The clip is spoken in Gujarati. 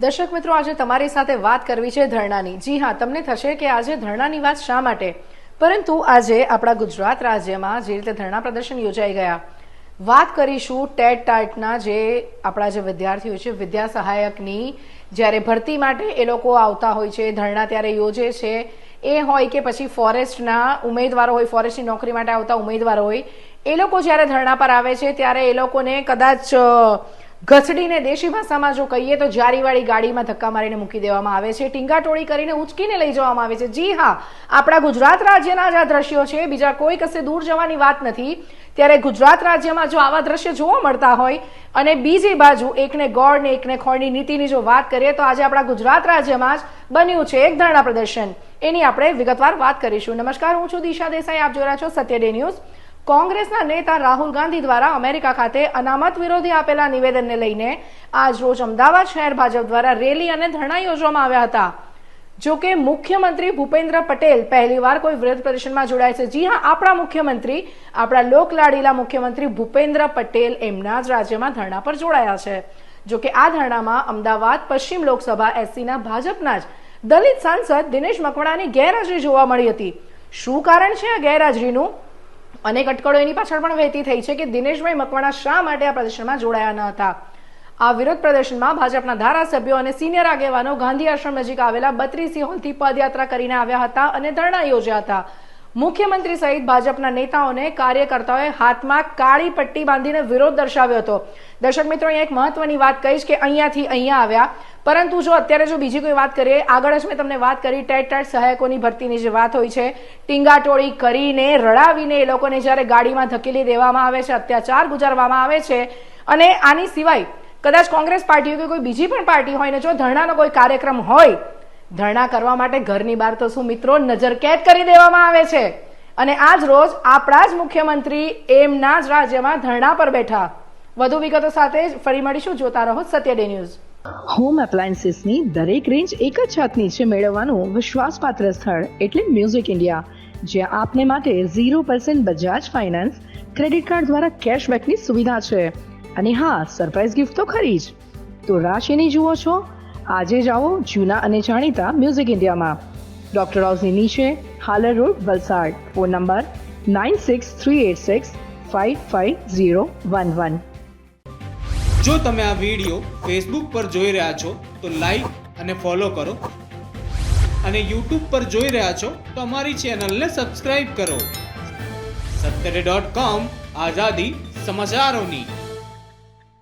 દર્શક મિત્રો, આજે તમારી સાથે વાત કરવી છે ધરણાની. જી હા, તમને થશે કે આજે ધરણાની વાત શા માટે? પરંતુ આજે આપણા ગુજરાત રાજ્યમાં જે રીતે ધરણા પ્રદર્શન યોજાઈ ગયા, વાત કરીશું ટેટ ટાટના જે આપણા જે વિદ્યાર્થીઓ છે વિદ્યા સહાયકની જ્યારે ભરતી માટે એ લોકો આવતા હોય છે, ધરણા ત્યારે યોજે છે. એ હોય કે પછી ફોરેસ્ટના ઉમેદવારો હોય, ફોરેસ્ટની નોકરી માટે આવતા ઉમેદવારો હોય, એ લોકો જ્યારે ધરણા પર આવે છે, ત્યારે એ લોકોને કદાચ ઘસડીને દેશી ભાષામાં જો કહીએ તો જારીવાળી ગાડીમાં ધક્કા મારીને મૂકી દેવામાં આવે છે, ટીંગાટોળી કરીને ઉચકીને લઈ જવામાં આવે છે. જી હા, આપણા ગુજરાત રાજ્યના જ આ દ્રશ્યો છે. બીજા કોઈ કશે દૂર જવાની વાત નથી. ત્યારે ગુજરાત રાજ્યમાં જો આવા દ્રશ્ય જોવા મળતા હોય અને બીજી બાજુ એકને ગોળ ને એકને ખોળની નીતિની જો વાત કરીએ તો આજે આપણા ગુજરાત રાજ્યમાં જ બન્યું છે એક ધરણા પ્રદર્શન. એની આપણે વિગતવાર વાત કરીશું. નમસ્કાર, હું છું દિશા દેસાઈ. આપ જોઈ છો સત્ય ડે ન્યૂઝ. કોંગ્રેસના નેતા રાહુલ ગાંધી દ્વારા અમેરિકા ખાતે અનામત વિરોધી આપેલા નિવેદનને લઈને આજ રોજ અમદાવાદ શહેર ભાજપ દ્વારા રેલી અને ધરણા યોજવામાં આવ્યા હતા. જો કે મુખ્યમંત્રી ભૂપેન્દ્ર પટેલ પહેલીવાર કોઈ વિરોધ પ્રદર્શનમાં જોડાય છે. જી હા, આપણા મુખ્યમંત્રી, આપણા લોકલાડીલા મુખ્યમંત્રી ભૂપેન્દ્ર પટેલ એમના જ રાજ્યમાં ધરણા પર જોડાયા છે. જો કે આ ધરણામાં અમદાવાદ, પશ્ચિમ લોકસભા, એસસીના ભાજપના જ દલિત સાંસદ દિનેશ મકવાણાની ગેરહાજરી જોવા મળી હતી. શું કારણ છે આ ગેરહાજરીનું? અનેક અટકળો એની પાછળ પણ વહેતી થઈ છે કે દિનેશભાઈ મકવાણા શા માટે આ પ્રદર્શનમાં જોડાયા ન હતા? આ વિરોધ પ્રદર્શનમાં ભાજપના ધારાસભ્યો અને સિનિયર આગેવાનો ગાંધી આશ્રમ નજીક આવેલા બત્રીસી હોલથી પદયાત્રા કરીને આવ્યા હતા અને ધરણા યોજ્યા હતા. મુખ્યમંત્રી સહિત ભાજપના નેતાઓને કાર્યકર્તાઓએ હાથમાં કાળી પટ્ટી બાંધીને વિરોધ દર્શાવ્યો હતો. દર્શક મિત્રો અહીંયા એક મહત્વની વાત કહીશ કે અહીંયાથી અહીંયા આવ્યા. પરંતુ જો અત્યારે જો બીજી કોઈ વાત કરીએ, આગળ જ મેં તમને વાત કરી, ટેટ ટેટ સહાયકોની ભરતીની જે વાત હોય છે, ટીંગાટોળી કરીને રડાવીને એ લોકોને જ્યારે ગાડીમાં ધકેલી દેવામાં આવે છે, અત્યાચાર ગુજારવામાં આવે છે, અને આની સિવાય કદાચ કોંગ્રેસ પાર્ટી હોય કે કોઈ બીજી પણ પાર્ટી હોય ને જો ધરણાનો કોઈ કાર્યક્રમ હોય ધરણા કરવા માટે ઘરની બહાર તો શું મિત્રો નજરકેદ કરી દેવામાં આવે છે? અને આજ રોજ આપણા જ મુખ્યમંત્રી એમના જ રાજ્યમાં ધરણા પર બેઠા. વધુ વિગતો સાથે જ ફરી મળીશું. જોતા રહો સત્ય ડે ન્યૂઝ. હોમ એપ્લાયન્સીસની દરેક રેન્જ એક જ છતની છે મેળવવાનું વિશ્વાસપાત્ર સ્થળ એટલે મ્યુઝિક ઇન્ડિયા જ્યાં આપને માટે zero percent Bajaj finance credit card દ્વારા કેશબેકની સુવિધા છે. અને હા સરપ્રાઇઝ ગિફ્ટ તો ખરી જ. તો રાશિની જુઓ છો આજે જાઓ જૂના અને જાણીતા મ્યુઝિક ઇન્ડિયામાં. ડોક્ટર હાઉસની નીચે, Halar road, Valsad. Phone number nine six three eight six five five zero one one. જો તમે આ વીડિયો ફેસબુક પર જોઈ રહ્યા છો, તો લાઈક અને ફોલો કરો. અને યુટ્યુબ પર જોઈ રહ્યા છો, તો અમારી ચેનલને સબસ્ક્રાઇબ કરો. સત્તરે ડોટ કોમ આઝાદી સમાચારોની.